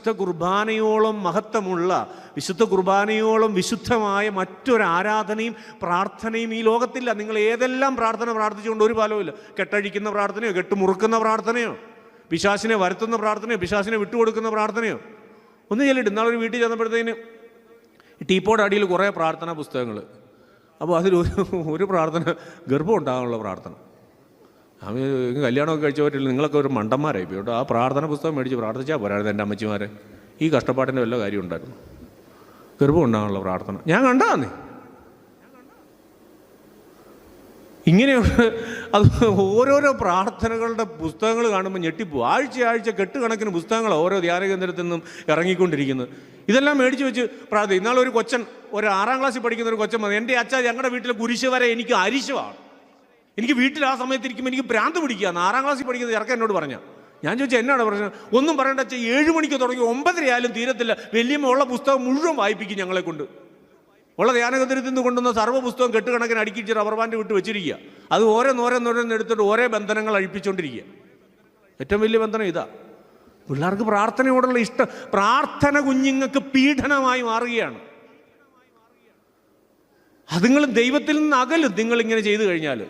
വിശുദ്ധ കുർബാനയോളം മഹത്വമുള്ള വിശുദ്ധ കുർബാനയോളം വിശുദ്ധമായ മറ്റൊരു ആരാധനയും പ്രാർത്ഥനയും ഈ ലോകത്തില്ല. നിങ്ങൾ ഏതെല്ലാം പ്രാർത്ഥന പ്രാർത്ഥിച്ചുകൊണ്ട് ഒരു ഫലവുമില്ല കെട്ടഴിക്കുന്ന പ്രാർത്ഥനയോ കെട്ടുമുറുക്കുന്ന പ്രാർത്ഥനയോ പിശാസിനെ വരുത്തുന്ന പ്രാർത്ഥനയോ പിശാസിനെ വിട്ടുകൊടുക്കുന്ന പ്രാർത്ഥനയോ ഒന്ന് ചെല്ലിട്ട് ഇന്നാളൊരു വീട്ടിൽ ചെന്നപ്പോഴത്തേന് ടീപ്പോടെ അടിയിൽ കുറേ പ്രാർത്ഥനാ പുസ്തകങ്ങൾ. അപ്പോൾ അതിലൊരു ഒരു പ്രാർത്ഥന ഗർഭം ഉണ്ടാകാനുള്ള പ്രാർത്ഥന. അവൻ കല്യാണമൊക്കെ കഴിച്ചവരില്ല നിങ്ങളൊക്കെ ഒരു മണ്ടന്മാരായി കേട്ടോ ആ പ്രാർത്ഥന പുസ്തകം മേടിച്ച് പ്രാർത്ഥിച്ചാൽ പോരായിരുന്നു എന്റെ അമ്മച്ചിമാരെ. ഈ കഷ്ടപ്പാടിന്റെ വല്ല കാര്യം ഉണ്ടായിരുന്നു? ഗർഭം പ്രാർത്ഥന. ഞാൻ കണ്ടാന്നേ. ഇങ്ങനെയുള്ള അത് ഓരോരോ പ്രാർത്ഥനകളുടെ പുസ്തകങ്ങൾ കാണുമ്പോൾ ഞെട്ടിപ്പോവും. ആഴ്ച ആഴ്ച കെട്ടുകണക്കിന് പുസ്തകങ്ങൾ ഓരോ ധ്യാന കേന്ദ്രത്തിൽ നിന്നും ഇറങ്ങിക്കൊണ്ടിരിക്കുന്നത്. ഇതെല്ലാം മേടിച്ച് വെച്ച് പ്രാർത്ഥന ഇന്നാളൊരു കൊച്ചൻ ഒരു ആറാം ക്ലാസ്സിൽ പഠിക്കുന്ന ഒരു കൊച്ചൻ വന്നു. എന്റെ അച്ഛ ഞങ്ങളുടെ വീട്ടിലെ കുരിശ് വരെ എനിക്ക് അരിശമാണ് എനിക്ക് വീട്ടിൽ ആ സമയത്ത് ഇരിക്കുമ്പോൾ എനിക്ക് ഭ്രാന്ത് പിടിക്കുക ആറാം ക്ലാസ്സിൽ പഠിക്കുന്നത് ചെറുക്കൻ എന്നോട് പറഞ്ഞു. ഞാൻ ചോദിച്ചാൽ എന്നാണ് പ്രശ്നം? ഒന്നും പറയേണ്ട വെച്ചാൽ ഏഴ് മണിക്ക് തുടങ്ങി ഒമ്പതരയായാലും തീരത്തില്ല. വലിയമ്മ ഉള്ള പുസ്തകം മുഴുവൻ വായിപ്പിക്കും ഞങ്ങളെ കൊണ്ട്. ഉള്ള ധ്യാനകേന്ദ്രത്തിൽ നിന്ന് കൊണ്ടുവന്ന സർവ പുസ്തകം കെട്ടുകണക്കിന് അടുക്കിച്ച് റബ്ബർ ബാൻഡ് വിട്ട് വെച്ചിരിക്കുക. അത് ഓരോന്നോരോന്നോരോന്ന് എടുത്തിട്ട് ഓരോ ബന്ധനങ്ങൾ അഴിപ്പിച്ചുകൊണ്ടിരിക്കുക ഏറ്റവും വലിയ ബന്ധനം ഇതാ. പിള്ളേർക്ക് പ്രാർത്ഥനയോടുള്ള ഇഷ്ടം പ്രാർത്ഥന കുഞ്ഞുങ്ങൾക്ക് പീഡനമായി മാറുകയാണ്. അതുങ്ങൾ ദൈവത്തിൽ നിന്ന് അകലും നിങ്ങൾ ഇങ്ങനെ ചെയ്തു കഴിഞ്ഞാൽ